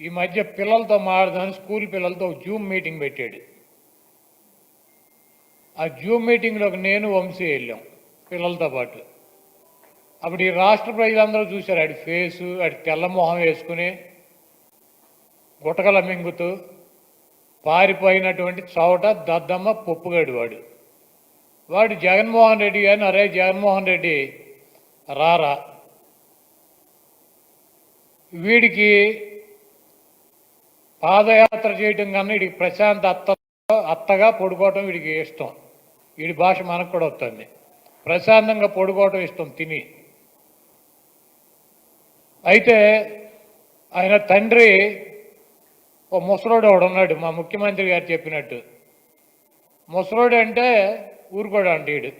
ఈ మధ్య పిల్లలతో మారదని స్కూల్ పిల్లలతో జూమ్ మీటింగ్ పెట్టాడు. ఆ జూమ్ మీటింగ్లోకి నేను వంశీ వెళ్ళాం పిల్లలతో పాటు. అప్పుడు ఈ రాష్ట్ర ప్రజలందరూ చూశారు ఆడి ఫేసు ఆడి తెల్లమొహం వేసుకుని గుటకల మింగుతూ పారిపోయినటువంటి చోట దద్దమ్మ పొప్పుగాడు వాడు. వాడు జగన్మోహన్ రెడ్డి గారిని అరే జగన్మోహన్ రెడ్డి రారా. వీడికి పాదయాత్ర చేయటం కన్నా వీడికి ప్రశాంత్ అత్త అత్తగా పడుకోవటం వీడికి ఇష్టం. వీడి భాష మనకు కూడా వస్తుంది. ప్రశాంతంగా పడుకోవటం ఇష్టం తిని. అయితే ఆయన తండ్రి ఓ ముసలోడు ఒకడు ఉన్నాడు మా ముఖ్యమంత్రి గారు చెప్పినట్టు. ముసలోడు అంటే ఊరుకోడు అంటే వీడు.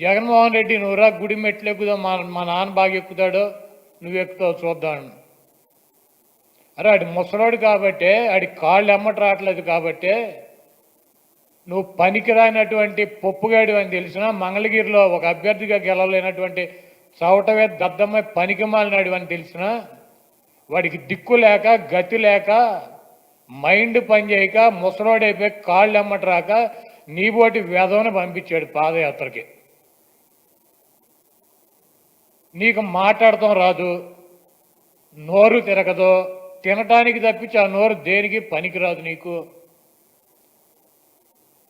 జగన్మోహన్ రెడ్డి నువ్వురా గుడి మెట్లు ఎక్కుదాం మా మా నాన్న బాగా ఎక్కుతాడో నువ్వు ఎక్కుతావు చూద్దాం అరే ఆడి ముసలోడు కాబట్టి ఆడి కాళ్ళు ఎమ్మట రావట్లేదు నువ్వు పనికిరానటువంటి పొప్పుగాడు అని తెలిసిన మంగళగిరిలో ఒక అభ్యర్థిగా గెలవలేనటువంటి చవటవే దద్దమ్మ పనికి మాలినాడు అని తెలిసిన వాడికి దిక్కు లేక గతి లేక మైండ్ పనిచేయక ముసలోడైపోయి కాళ్ళు ఎమ్మట రాక నీబోటి వేదవని పంపించాడు పాదయాత్రకి. నీకు మాట్లాడటం రాదు నోరు తిరగదు తినటానికి తప్పించి ఆ నోరు దేనికి పనికిరాదు నీకు?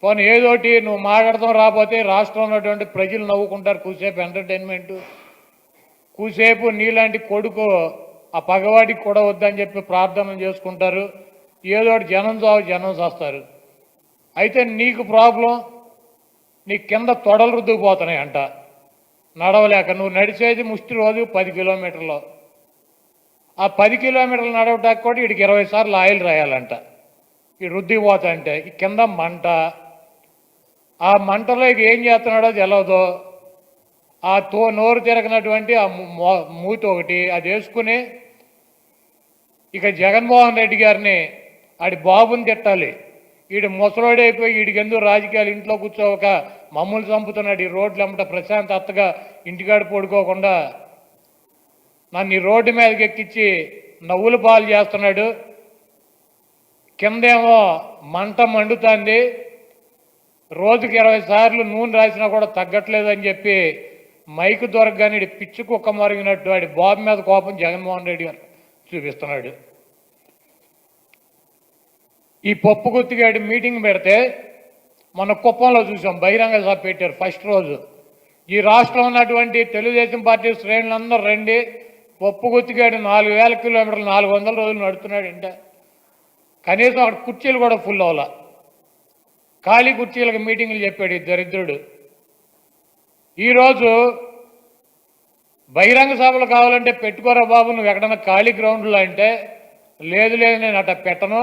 పోనీ ఏదోటి నువ్వు మాట్లాడతాం రాకపోతే రాష్ట్రంలో ఉన్నటువంటి ప్రజలు నవ్వుకుంటారు కూసేపు ఎంటర్టైన్మెంటు. కూసేపు నీలాంటి కొడుకు ఆ పగవాడికి కూడా వద్దని చెప్పి ప్రార్థన చేసుకుంటారు. ఏదోటి జనం చావు జనం చేస్తారు. అయితే నీకు ప్రాబ్లం నీ కింద తొడలు రుద్దుకుపోతున్నాయి అంట నడవలేక నువ్వు నడిచేది ముష్టి రోజు పది కిలోమీటర్లు. ఆ పది కిలోమీటర్లు నడవటానికి కూడా వీడికి ఇరవై సార్లు ఆయిల్ రాయాలంట. ఈ రుద్దిపోత అంటే ఈ కింద మంట. ఆ మంటలో ఇక ఏం చేస్తున్నాడో తెలియదు ఆ తో నోరు తిరగనటువంటి ఆ మూతి ఒకటి అది వేసుకుని ఇక జగన్మోహన్ రెడ్డి గారిని ఆడి బాబుని తిట్టాలి. వీడు ముసలోడైపోయి వీడికి ఎందుకు రాజకీయాలు ఇంట్లో కూర్చోక మమ్మల్ని చంపుతున్నాడు? ఈ రోడ్లు అమ్మట ప్రశాంతత్తగా ఇంటికాడ పడుకోకుండా నన్ను ఈ రోడ్డు మీదకి ఎక్కించి నవ్వులు పాలు చేస్తున్నాడు. కిందేమో మంట మండుతుంది. రోజుకి ఇరవై సార్లు నూనె రాసినా కూడా తగ్గట్లేదని చెప్పి మైకు దొరకగానే పిచ్చి కుక్క మరిగినట్టు వాడి బాబు మీద కోపం జగన్మోహన్ రెడ్డి గారు చూపిస్తున్నాడు. ఈ పప్పు గుత్తిగాడి మీటింగ్ పెడితే మన కుప్పంలో చూసాం బహిరంగ సభ పెట్టారు ఫస్ట్ రోజు. ఈ రాష్ట్రంలో ఉన్నటువంటి తెలుగుదేశం పార్టీ శ్రేణులందరూ రండి పప్పు గుత్తిగాడు నాలుగు వేల కిలోమీటర్లు నాలుగు వందల రోజులు నడుతున్నాడు అంటే కనీసం అక్కడ కుర్చీలు కూడా ఫుల్ అవ్వాల ఖాళీ కుర్చీలకు మీటింగ్లు చెప్పాడు ఈ దరిద్రుడు. ఈరోజు బహిరంగ సభలు కావాలంటే పెట్టుకోరా బాబు నువ్వు ఎక్కడన్నా ఖాళీ గ్రౌండ్లో అంటే లేదు లేదు నేను అట్ట పెట్టను.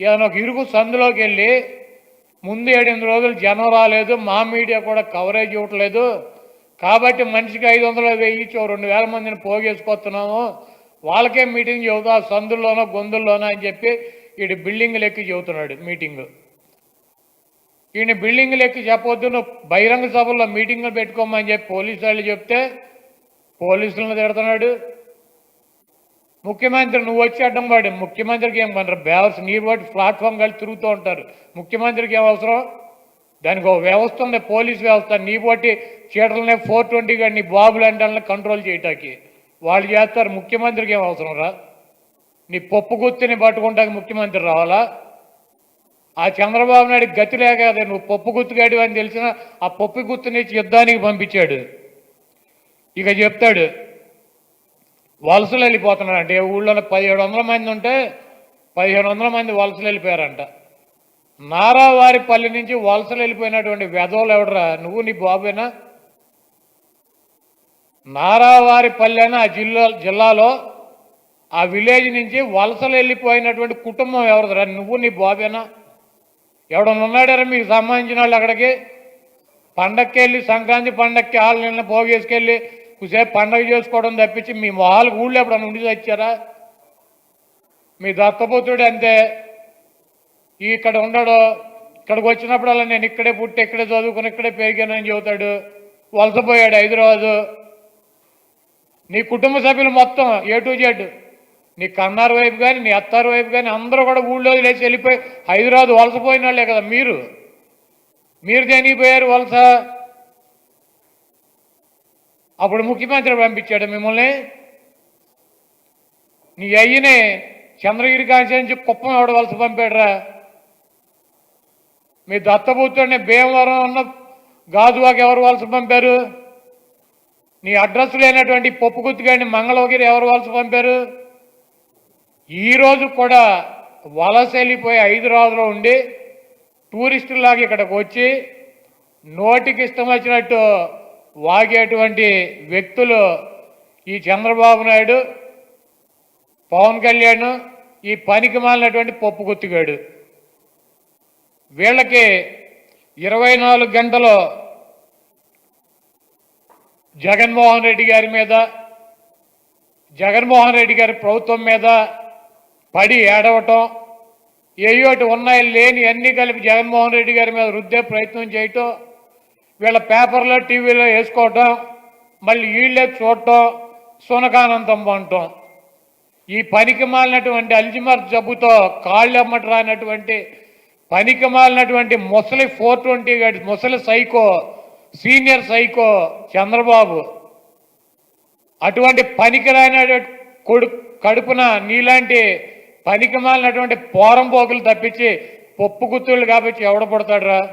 ఏదైనా ఒక ఇరుకు సందులోకి వెళ్ళి ముందు ఏడెనిమిది రోజులు జనం రాలేదు మా మీడియా కూడా కవరేజ్ ఇవ్వట్లేదు. కాబట్టి మనిషికి ఐదు వందలు వెయ్యి రెండు వేల మందిని పోగేసుకొస్తున్నాము. వాళ్ళకే మీటింగ్ చెబుతా సందుల్లోనో గొంతుల్లోనో అని చెప్పి వీడి బిల్డింగ్లు ఎక్కి చెబుతున్నాడు మీటింగ్. ఈయన బిల్డింగ్లు ఎక్కి చెప్పొద్దు నువ్వు బహిరంగ సభల్లో మీటింగ్లు పెట్టుకోమని చెప్పి పోలీసు వాళ్ళు చెప్తే పోలీసులను తిడుతున్నాడు. ముఖ్యమంత్రి నువ్వు వచ్చి అడ్డం పడి ముఖ్యమంత్రికి ఏం పనరు బేవర్స్ నీరు బట్టి ప్లాట్ఫామ్ కలిసి తిరుగుతూ ఉంటారు. ముఖ్యమంత్రికి ఏం అవసరం? దానికి ఒక వ్యవస్థ ఉంది పోలీస్ వ్యవస్థ. నీ బట్టి చీటలనే ఫోర్ ట్వంటీ కానీ నీ బాబులు అంటే కంట్రోల్ చేయటానికి వాళ్ళు చేస్తారు. ముఖ్యమంత్రికి ఏం అవసరం రా? నీ పప్పు గుత్తిని పట్టుకుంటానికి ముఖ్యమంత్రి రావాలా? ఆ చంద్రబాబు నాయుడు గతి లేక నువ్వు పప్పు గుర్తుగాడు అని తెలిసిన ఆ పప్పు గుర్తుని యుద్ధానికి పంపించాడు. ఇక చెప్తాడు వలసలు వెళ్ళిపోతున్నాడు అంటే ఊళ్ళో పదిహేడు వందల మంది ఉంటే పదిహేను వందల మంది వలసలు వెళ్ళిపోయారంట. నారావారిపల్లి నుంచి వలసలు వెళ్ళిపోయినటువంటి వెధవులు ఎవడరా? నువ్వు నీ బాబేనా? నారావారిపల్లి అని ఆ జిల్లా జిల్లాలో ఆ విలేజ్ నుంచి వలసలు వెళ్ళిపోయినటువంటి కుటుంబం ఎవరిదిరా? నువ్వు నీ బాబేనా? ఎవడన్నా ఉన్నాడారా మీకు సంబంధించిన వాళ్ళు అక్కడికి? పండక్కి వెళ్ళి సంక్రాంతి పండక్కి వాళ్ళు నిన్న పోగేసుకెళ్ళి కుసేపు పండగ చేసుకోవడం తప్పించి మీ మొహాలకు ఊళ్ళో ఎప్పుడన్నా ఉండి వచ్చారా మీ దత్తపుత్రుడు అంతే. ఇక్కడ ఉండడు. ఇక్కడికి వచ్చినప్పుడల్లా నేను ఇక్కడే పుట్టి ఇక్కడే చదువుకుని ఇక్కడే పెరిగానని చెబుతాడు. వలసపోయాడు హైదరాబాదు. నీ కుటుంబ సభ్యులు మొత్తం ఏ టు జెడ్ నీ కన్నారు వైపు కానీ నీ అత్తారు వైపు కానీ అందరూ కూడా ఊళ్ళో లేచి వెళ్ళిపోయి హైదరాబాద్ వలసపోయిన వాళ్ళే కదా మీరు. మీరు దేనిపోయారు వలస. అప్పుడు ముఖ్యమంత్రి పంపించాడు మిమ్మల్ని. నీ అయ్యనే చంద్రగిరి కాంచి కుప్పం ఎవడ వలస పంపాడురా. మీ దత్తపుత్రుడిని భీమవరం ఉన్న గాజువాకి ఎవరు వలస పంపారు? నీ అడ్రస్ లేనటువంటి పొప్పుగుత్తిగాడిని మంగళగిరి ఎవరు వలస పంపారు? ఈ రోజు కూడా వలస వెళ్ళిపోయి హైదరాబాద్లో ఉండి టూరిస్టులాగా ఇక్కడికి వచ్చి నోటికి ఇష్టం వచ్చినట్టు వాగేటువంటి వ్యక్తులు ఈ చంద్రబాబు నాయుడు పవన్ కళ్యాణ్ ఈ పనికి మాలినటువంటి పప్పు గుత్తిగాడు వీళ్ళకి ఇరవై నాలుగు గంటలు జగన్మోహన్ రెడ్డి గారి మీద జగన్మోహన్ రెడ్డి గారి ప్రభుత్వం మీద పడి ఏడవటం ఏయోటి ఉన్నాయి లేని అన్ని కలిపి జగన్మోహన్ రెడ్డి గారి మీద రుద్దే ప్రయత్నం చేయటం వీళ్ళ పేపర్లో టీవీలో వేసుకోవటం మళ్ళీ వీళ్ళే చూడటం సునకానందం పొందటం ఈ పనికి మాలినటువంటి అల్జిమర్ జబ్బుతో కాళ్ళు అమ్మట పనికిమాలినటువంటి పనికి మాలినటువంటి ముసలి ఫోర్ ట్వంటీ గడి ముసలి సైకో సీనియర్ సైకో చంద్రబాబు. అటువంటి పనికిరాని కొడు కడుపున నీలాంటి పనికి మాలినటువంటి పోరం పోకులు తప్పించి పప్పు గుత్తులు కాబట్టి ఎవడ పడతాడురా?